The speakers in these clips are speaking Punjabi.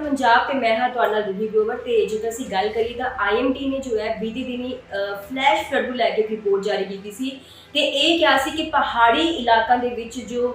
ਨਮਸਕਾਰ ਪੰਜਾਬ ਤੇ ਮੈਂ ਹਾਂ ਤੁਹਾਡਾ ਨਾਲ ਰੂਹੀ ਗਰੋਵਰ ਤੇ ਜੇਕਰ ਅਸੀਂ ਗੱਲ ਕਰੀਏ ਤਾਂ ਆਈਐਮਡੀ ਨੇ ਜੋ ਹੈ ਬੀਤੀ ਦਿਨੀ ਫਲੈਸ਼ ਫਲੱਡ ਨੂੰ ਲੈ ਕੇ ਇੱਕ ਰਿਪੋਰਟ ਜਾਰੀ ਕੀਤੀ ਸੀ ਤੇ ਇਹ ਕਿਹਾ ਸੀ ਕਿ ਪਹਾੜੀ ਇਲਾਕਿਆਂ ਦੇ ਵਿੱਚ ਜੋ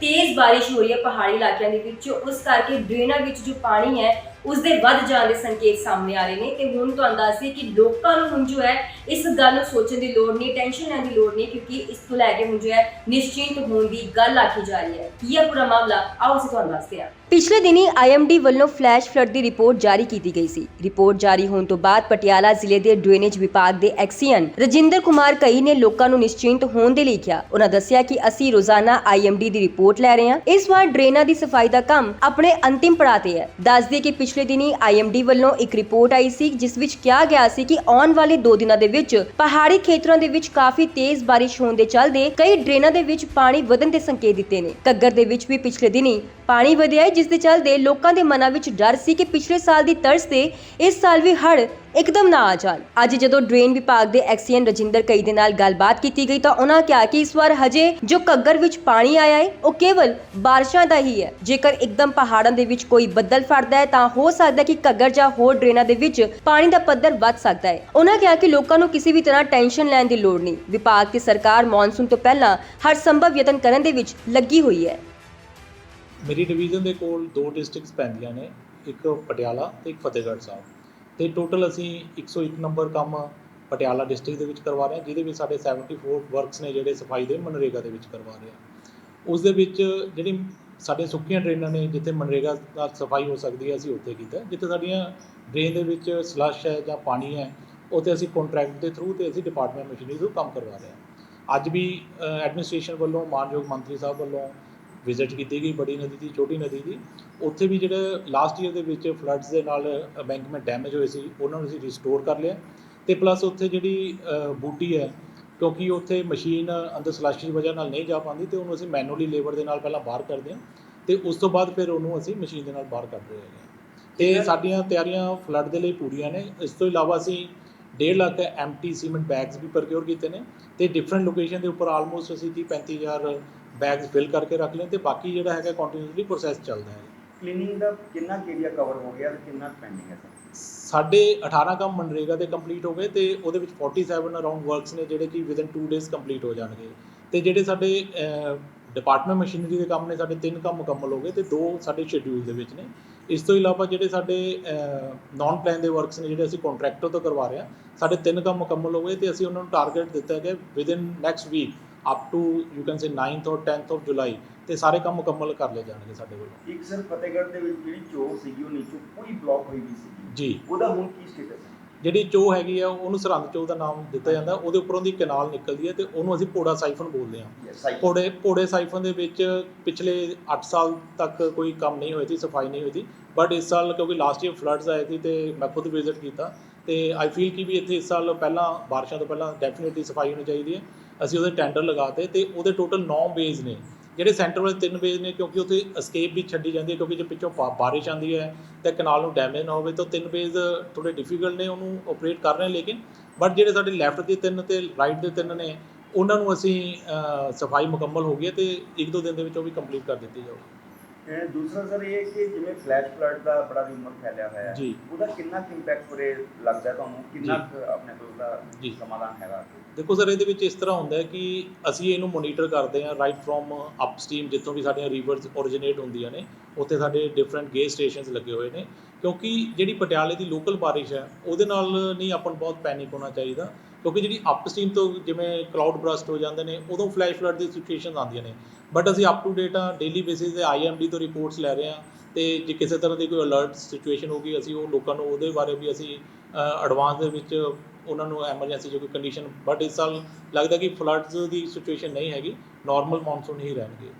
ਤੇਜ਼ ਬਾਰਿਸ਼ ਹੋ ਰਹੀ ਹੈ ਪਹਾੜੀ ਇਲਾਕਿਆਂ ਦੇ ਵਿੱਚ, ਉਸ ਕਰਕੇ ਡਰੇਨਾਂ ਵਿੱਚ ਜੋ ਪਾਣੀ ਹੈ ਉਸ ਦੇ ਵੱਧ ਜਾਣ ਦੇ ਸੰਕੇਤ ਸਾਹਮਣੇ ਆ ਰਹੇ ਨੇ ਤੇ ਹੁਣ ਤੁਹਾਨੂੰ ਦੱਸਦੀ ਕਿ ਲੋਕਾਂ ਨੂੰ ਹੁਣ ਜੋ ਹੈ ਇਸ ਗੱਲ ਨੂੰ ਸੋਚਣ ਦੀ ਲੋੜ ਨਹੀਂ, ਟੈਨਸ਼ਨ ਲੈਣ ਦੀ ਲੋੜ ਨਹੀਂ ਕਿਉਂਕਿ ਇਸ ਤੋਂ ਲੈ ਕੇ ਹੁਣ ਜੋ ਹੈ ਨਿਸ਼ਚਿੰਤ ਹੋਣ ਦੀ ਗੱਲ ਆਖੀ ਜਾ ਰਹੀ ਹੈ। ਕੀ ਹੈ ਪੂਰਾ ਮਾਮਲਾ? ਆਓ ਅਸੀਂ ਤੁਹਾਨੂੰ ਦੱਸਦੇ ਹਾਂ। ਪਿਛਲੇ ਦਿਨੀ ਆਈਐਮਡੀ ਵੱਲੋਂ ਫਲੈਸ਼ ਫਲੱਡ ਦੀ ਰਿਪੋਰਟ ਜਾਰੀ ਕੀਤੀ ਗਈ ਸੀ। ਰਿਪੋਰਟ ਜਾਰੀ ਹੋਣ ਤੋਂ ਬਾਅਦ ਪਟਿਆਲਾ ਜ਼ਿਲ੍ਹੇ ਦੇ ਡਰੇਨੇਜ ਵਿਭਾਗ ਦੇ ਐਕਸੀਅਨ ਰਜਿੰਦਰ ਕੁਮਾਰ ਕਈ ਨੇ ਲੋਕਾਂ ਨੂੰ ਨਿਸ਼ਚਿੰਤ ਹੋਣ ਦੇ ਲਈ ਕਿਹਾ। ਉਹਨਾਂ ਦੱਸਿਆ ਕਿ ਅਸੀਂ ਰੋਜ਼ਾਨਾ ਆਈਐਮਡੀ ਦੀ ਰਿਪੋਰਟ ਲੈ ਰਹੇ ਹਾਂ। ਇਸ ਵਾਰ ਡਰੇਨਾਂ ਦੀ ਸਫ਼ਾਈ ਦਾ ਕੰਮ ਆਪਣੇ ਅੰਤਿਮ ਪੜਾਅ ਤੇ ਹੈ। ਦੱਸਦੇ ਕਿ ਪਿਛਲੇ ਦਿਨੀ ਆਈਐਮਡੀ ਵੱਲੋਂ ਇੱਕ ਰਿਪੋਰਟ ਆਈ ਸੀ, ਜਿਸ ਵਿੱਚ ਕਿਹਾ ਗਿਆ ਸੀ ਕਿ ਆਉਣ ਵਾਲੇ 2 ਦਿਨਾਂ ਦੇ ਵਿੱਚ ਪਹਾੜੀ ਖੇਤਰਾਂ ਦੇ ਵਿੱਚ ਕਾਫੀ ਤੇਜ਼ ਬਾਰਿਸ਼ ਹੋਣ ਦੇ ਚੱਲਦੇ ਕਈ ਡਰੇਨਾਂ ਦੇ ਵਿੱਚ ਪਾਣੀ ਵਧਣ ਦੇ ਸੰਕੇਤ ਦਿੱਤੇ ਨੇ। ਘੱਗਰ ਦੇ ਵਿੱਚ ਵੀ ਪਿਛਲੇ ਦਿਨੀ ਪਾਣੀ ਵਧਿਆ ਹੈ ਜਿਸ ਦੇ ਚੱਲਦੇ ਲੋਕਾਂ ਦੇ ਮਨਾਂ ਵਿੱਚ ਡਰ ਸੀ ਕਿ ਪਿਛਲੇ ਸਾਲ ਦੀ ਤਰਜ਼ ਤੇ ਇਸ ਸਾਲ ਵੀ ਹੜ੍ਹ ਇੱਕਦਮ ਨਾ ਆ ਜਾਣ। ਅੱਜ ਜਦੋਂ ਡਰੇਨ ਵਿਭਾਗ ਦੇ ਐਕਸੀਅਨ ਰਜਿੰਦਰ ਕਈ ਦੇ ਨਾਲ ਗੱਲਬਾਤ ਕੀਤੀ ਗਈ ਤਾਂ ਉਹਨਾਂ ਕਿਹਾ ਕਿ ਇਸ ਵਾਰ ਹਜੇ ਜੋ ਘੱਗਰ ਵਿੱਚ ਪਾਣੀ ਆਇਆ ਹੈ, ਉਹ ਕੇਵਲ ਬਾਰਿਸ਼ਾਂ ਦਾ ਹੀ ਹੈ। ਜੇਕਰ ਇੱਕਦਮ ਪਹਾੜਾਂ ਦੇ ਵਿੱਚ ਕੋਈ ਬੱਦਲ ਫੜਦਾ ਹੈ, ਤਾਂ ਹੋ ਸਕਦਾ ਹੈ ਕਿ ਘੱਗਰ ਜਾਂ ਹੋਰ ਡਰੇਨਾਂ ਦੇ ਵਿੱਚ ਪਾਣੀ ਦਾ ਪੱਧਰ ਵੱਧ ਸਕਦਾ ਹੈ। ਉਹਨਾਂ ਕਿਹਾ ਕਿ ਲੋਕਾਂ ਨੂੰ ਕਿਸੇ ਵੀ ਤਰ੍ਹਾਂ ਟੈਨਸ਼ਨ ਲੈਣ ਦੀ ਲੋੜ ਨਹੀਂ। ਵਿਭਾਗ ਤੇ ਸਰਕਾਰ ਮੌਨਸੂਨ ਤੋਂ ਪਹਿਲਾਂ ਹਰ ਸੰਭਵ ਯਤਨ ਕਰਨ ਦੇ ਵਿੱਚ ਲੱਗੀ ਹੋਈ ਹੈ। ਮੇਰੀ ਡਿਵੀਜ਼ਨ ਦੇ ਕੋਲ ਦੋ ਡਿਸਟ੍ਰਿਕਟਸ ਪੈਂਦੀਆਂ ਨੇ, ਇੱਕ ਪਟਿਆਲਾ ਤੇ ਇੱਕ ਫਤਿਹਗੜ੍ਹ ਸਾਹਿਬ। ਤੇ ਟੋਟਲ ਅਸੀਂ 101 ਨੰਬਰ ਕੰਮ ਪਟਿਆਲਾ ਡਿਸਟ੍ਰਿਕਟ ਦੇ ਵਿੱਚ ਕਰਵਾ ਰਹੇ ਹਾਂ, ਜਿਹਦੇ ਵਿੱਚ ਸਾਡੇ 74 ਵਰਕਸ ਨੇ ਜਿਹੜੇ ਸਫ਼ਾਈ ਦੇ ਮਨਰੇਗਾ ਦੇ ਵਿੱਚ ਕਰਵਾ ਰਹੇ ਹਾਂ। ਉਸ ਦੇ ਵਿੱਚ ਜਿਹੜੀ ਸਾਡੇ ਸੁੱਕੀਆਂ ਡਰੇਨਾਂ ਨੇ, ਜਿੱਥੇ ਮਨਰੇਗਾ ਨਾਲ ਸਫ਼ਾਈ ਹੋ ਸਕਦੀ ਹੈ, ਅਸੀਂ ਉੱਥੇ ਕੀਤਾ ਜਿੱਥੇ ਸਾਡੀਆਂ ਡਰੇਨ ਦੇ ਵਿੱਚ ਸਲਸ਼ ਹੈ ਜਾਂ ਪਾਣੀ ਹੈ, ਉੱਥੇ ਅਸੀਂ ਕੰਟਰੈਕਟ ਦੇ ਥਰੂ ਤੇ ਅਸੀਂ ਡਿਪਾਰਟਮੈਂਟ ਮਸ਼ੀਨਰੀ ਥਰੂ ਕੰਮ ਕਰਵਾ ਰਹੇ ਹਾਂ। ਅੱਜ ਵੀ ਐਡਮਿਨਿਸਟ੍ਰੇਸ਼ਨ ਵੱਲੋਂ, ਮਾਨਯੋਗ ਮੰਤਰੀ ਸਾਹਿਬ ਵੱਲੋਂ ਵਿਜ਼ਿਟ ਕੀਤੀ ਗਈ ਬੜੀ ਨਦੀ ਦੀ ਛੋਟੀ ਨਦੀ ਦੀ। ਉੱਥੇ ਵੀ ਜਿਹੜੇ ਲਾਸਟ ਈਅਰ ਦੇ ਵਿੱਚ ਫਲੱਡਸ ਦੇ ਨਾਲ ਬੈਂਕਮੈਂਟ ਡੈਮੇਜ ਹੋਏ ਸੀ ਉਹਨਾਂ ਨੂੰ ਅਸੀਂ ਰਿਸਟੋਰ ਕਰ ਲਿਆ। ਤੇ ਪਲੱਸ ਉੱਥੇ ਜਿਹੜੀ ਬੂਟੀ ਹੈ ਕਿਉਂਕਿ ਉੱਥੇ ਮਸ਼ੀਨ ਅੰਦਰ ਸਲੱਸ਼ ਦੀ ਵਜ੍ਹਾ ਨਾਲ ਨਹੀਂ ਜਾ ਪਾਉਂਦੀ ਤੇ ਉਹਨੂੰ ਅਸੀਂ ਮੈਨੂਅਲੀ ਲੇਬਰ ਦੇ ਨਾਲ ਪਹਿਲਾਂ ਬਾਹਰ ਕਰਦੇ ਹਾਂ ਤੇ ਉਸ ਤੋਂ ਬਾਅਦ ਫਿਰ ਉਹਨੂੰ ਅਸੀਂ ਮਸ਼ੀਨ ਦੇ ਨਾਲ ਬਾਹਰ ਕੱਢਦੇ ਹੈਗੇ ਹਾਂ। ਤੇ ਸਾਡੀਆਂ ਤਿਆਰੀਆਂ ਫਲੱਡ ਦੇ ਲਈ ਪੂਰੀਆਂ ਨੇ। ਇਸ ਤੋਂ ਇਲਾਵਾ ਅਸੀਂ 1.5 ਲੱਖ ਐਮਟੀ ਸੀਮੈਂਟ ਬੈਗਸ ਵੀ ਪ੍ਰੋਕਿਉਰ ਕੀਤੇ ਨੇ ਤੇ ਡਿਫਰੈਂਟ ਲੋਕੇਸ਼ਨ ਦੇ ਉੱਪਰ ਆਲਮੋਸਟ ਅਸੀਂ 30 35000 ਬੈਗਸ ਫਿਲ ਕਰਕੇ ਰੱਖ ਲਏ ਤੇ ਬਾਕੀ ਜਿਹੜਾ ਹੈਗਾ ਕੰਟੀਨਿਊਸਲੀ ਪ੍ਰੋਸੈਸ ਚੱਲਦਾ ਹੈ। ਕਲੀਨਿੰਗ ਦਾ ਕਿੰਨਾ ਏਰੀਆ ਕਵਰ ਹੋ ਗਿਆ ਤੇ ਕਿੰਨਾ ਪੈਂਡਿੰਗ ਹੈ ਸਰ? ਸਾਡੇ 18 ਕੰਮ ਮਨਰੇਗਾ ਦੇ ਕੰਪਲੀਟ ਹੋ ਗਏ ਤੇ ਉਹਦੇ ਵਿੱਚ 47 ਅਰਾਊਂਡ ਵਰਕਸ ਨੇ ਜਿਹੜੇ ਕਿ ਵਿਦਨ 2 ਡੇਜ਼ ਕੰਪਲੀਟ ਹੋ ਜਾਣਗੇ। ਤੇ ਜਿਹੜੇ ਸਾਡੇ ਡਿਪਾਰਟਮੈਂਟ ਮਸ਼ੀਨਰੀ ਦੇ ਕੰਮ ਨੇ ਸਾਡੇ ਤਿੰਨ ਕੰਮ ਮੁਕੰਮਲ ਹੋ ਗਏ ਤੇ ਦੋ ਸਾਡੇ ਸ਼ਡਿਊਲ ਦੇ ਵਿੱਚ ਨੇ। ਇਸ ਤੋਂ ਇਲਾਵਾ ਜਿਹੜੇ ਸਾਡੇ ਨਾਨ ਪਲਾਨ ਦੇ ਵਰਕਸ ਨੇ ਜਿਹੜੇ ਅਸੀਂ ਕੰਟਰੈਕਟਰ ਤੋਂ ਕਰਵਾ ਰਹੇ ਹਾਂ ਸਾਡੇ ਤਿੰਨ ਕੰਮ ਮੁਕੰਮਲ ਹੋ ਗਏ ਤੇ ਅਸੀਂ ਉਹਨਾਂ ਨੂੰ ਟਾਰਗੇਟ ਦਿੱਤਾ ਹੈ ਕਿ within next week up to you can say 9th ਔਰ 10th ਆਫ ਜੁਲਾਈ ਤੇ ਸਾਰੇ ਕੰਮ ਮੁਕੰਮਲ ਕਰ ਲਏ ਜਾਣਗੇ ਸਾਡੇ ਵੱਲੋਂ। ਇੱਕ ਸਰ ਫਤਿਹਗੜ੍ਹ ਦੇ ਵਿੱਚ ਜਿਹੜੀ ਚੋਹ ਸੀਗੀ ਉਹ ਨੀਚੋਂ ਪੂਰੀ ਬਲੌਕ ਹੋਈ ਵੀ ਸੀਗੀ। ਜੀ। ਉਹਦਾ ਹੁਣ ਕੀ ਸਟੇਟਸ ਹੈ? ਜਿਹੜੀ ਚੋ ਹੈਗੀ ਆ ਉਹਨੂੰ ਸਰਹੰਦ ਚੋ ਦਾ ਨਾਮ ਦਿੱਤਾ ਜਾਂਦਾ ਉਹਦੇ ਉੱਪਰੋਂ ਦੀ ਕਨਾਲ ਨਿਕਲਦੀ ਹੈ ਤੇ ਉਹਨੂੰ ਅਸੀਂ ਪੋੜਾ ਸਾਈਫਨ ਬੋਲਦੇ ਹਾਂ। ਪੋੜੇ ਪੋੜੇ ਸਾਈਫਨ ਦੇ ਵਿੱਚ ਪਿਛਲੇ 8 ਸਾਲ ਤੱਕ ਕੋਈ ਕੰਮ ਨਹੀਂ ਹੋਈ ਸੀ ਸਫ਼ਾਈ ਨਹੀਂ ਹੋਈ ਸੀ ਬਟ ਇਸ ਸਾਲ ਕਿਉਂਕਿ ਲਾਸਟ ਈਅਰ ਫਲੱਡਸ ਆਏ ਸੀ ਤੇ ਮੈਂ ਖੁਦ ਵਿਜ਼ਿਟ ਕੀਤਾ ਤੇ ਆਈ ਫੀਲ ਕਿ ਵੀ ਇੱਥੇ ਇਸ ਸਾਲ ਪਹਿਲਾਂ ਬਾਰਿਸ਼ਾਂ ਤੋਂ ਪਹਿਲਾਂ ਡੈਫੀਨਿਟਲੀ ਸਫ਼ਾਈ ਹੋਣੀ ਚਾਹੀਦੀ ਹੈ। ਅਸੀਂ ਉਹਦੇ ਟੈਂਡਰ ਲਗਾਤੇ ਤੇ ਉਹਦੇ ਟੋਟਲ 9 ਵੇਜ਼ ਨੇ। ਜਿਹੜੇ ਸੈਂਟਰ ਵਾਲੇ ਤਿੰਨ ਵੇਜ਼ ਨੇ, ਕਿਉਂਕਿ ਉੱਥੇ ਅਸਕੇਪ ਵੀ ਛੱਡੀ ਜਾਂਦੀ ਹੈ, ਕਿਉਂਕਿ ਜੇ ਪਿੱਛੋਂ ਬਾ- ਬਾਰਿਸ਼ ਆਉਂਦੀ ਹੈ ਤੇ ਕਨਾਲ ਨੂੰ ਡੈਮੇਜ ਨਾ ਹੋਵੇ, ਤਾਂ ਤਿੰਨ ਵੇਜ਼ ਥੋੜੇ ਡਿਫਿਕਲਟ ਨੇ, ਉਹਨੂੰ ਆਪਰੇਟ ਕਰ ਰਹੇ ਲੇਕਿਨ ਬਟ ਜਿਹੜੇ ਸਾਡੇ ਲੈਫਟ ਦੇ ਤਿੰਨ ਤੇ ਰਾਈਟ ਦੇ ਤਿੰਨ ਨੇ, ਉਹਨਾਂ ਨੂੰ ਅਸੀਂ ਸਫ਼ਾਈ ਮੁਕੰਮਲ ਹੋ ਗਈ ਹੈ ਤੇ ਇੱਕ ਦੋ ਦਿਨ ਦੇ ਵਿੱਚ ਉਹ ਵੀ ਕੰਪਲੀਟ ਕਰ ਦਿੱਤੀ ਜਾਊਗੀ। ਦੂਸਰਾ ਸਰ ਇਹ ਕਿ ਜਿਵੇਂ ਫਲੈਸ਼ ਫਲੱਡ ਦਾ ਬੜਾ ਰਿਮਰ ਫੈਲਿਆ ਹੋਇਆ ਹੈ। ਉਹਦਾ ਕਿੰਨਾ ਇੰਪੈਕਟ ਪੂਰੇ ਲੱਗਦਾ ਹੈ ਤੁਹਾਨੂੰ? ਕਿੰਨਾ ਆਪਣੇ ਕੋਲ ਦਾ। ਸਮਾਧਾਨ ਹੈਗਾ? ਦੇਖੋ ਸਰ ਇਹਦੇ ਵਿੱਚ ਇਸ ਤਰ੍ਹਾਂ ਹੁੰਦਾ ਹੈ ਕਿ ਅਸੀਂ ਇਹਨੂੰ ਮੋਨੀਟਰ ਕਰਦੇ ਹਾਂ ਰਾਈਟ ਫਰੋਮ ਅਪਸਟ੍ਰੀਮ ਜਿੱਥੋਂ ਵੀ ਸਾਡੀਆਂ ਰਿਵਰਸ ਓਰੀਜਿਨੇਟ ਹੁੰਦੀਆਂ ਨੇ ਉੱਥੇ ਸਾਡੇ ਡਿਫਰੈਂਟ ਗੇ ਸਟੇਸ਼ਨਸ ਲੱਗੇ ਹੋਏ ਨੇ। ਕਿਉਂਕਿ ਜਿਹੜੀ ਪਟਿਆਲੇ ਦੀ ਲੋਕਲ ਬਾਰਿਸ਼ ਹੈ ਉਹਦੇ ਨਾਲ ਨਹੀਂ ਆਪਾਂ ਨੂੰ ਬਹੁਤ ਪੈਨਿਕ ਹੋਣਾ ਚਾਹੀਦਾ। ਕਿਉਂਕਿ ਜਿਹੜੀ ਅਪਸਟ੍ਰੀਮ ਤੋਂ ਜਿਵੇਂ ਕਲਾਊਡ ਬਰਸਟ ਹੋ ਜਾਂਦੇ ਨੇ, ਉਦੋਂ ਫਲੈਸ਼ ਫਲੱਡ ਦੀ ਸਿਚੁਏਸ਼ਨਸ ਆਉਂਦੀਆਂ ਨੇ। ਬਟ ਅਸੀਂ ਅਪ ਟੂ ਡੇਟ ਆ ਡੇਲੀ ਬੇਸਿਸ ਤੇ ਆਈਐਮਡੀ ਤੋਂ ਰਿਪੋਰਟਸ ਲੈ ਰਹੇ ਹਾਂ ਤੇ ਜੇ ਕਿਸੇ ਤਰ੍ਹਾਂ ਦੀ ਕੋਈ ਅਲਰਟ ਸਿਚੁਏਸ਼ਨ ਹੋਗੀ ਅਸੀਂ ਉਹ ਲੋਕਾਂ ਨੂੰ ਉਹਦੇ ਬਾਰੇ ਵੀ ਅਸੀਂ ਐਡਵਾਂਸ ਦੇ ਵਿੱਚ ਉਹਨਾਂ ਨੂੰ ਐਮਰਜੈਂਸੀ ਜੋ ਕੋਈ ਕੰਡੀਸ਼ਨ ਬਟ ਇਸ ਸਾਲ ਲੱਗਦਾ ਕਿ ਫਲੱਡਸ ਦੀ ਸਿਚੁਏਸ਼ਨ ਨਹੀਂ ਹੈਗੀ ਨਾਰਮਲ ਮੌਨਸੂਨ ਹੀ ਰਹਿਣਗੇ।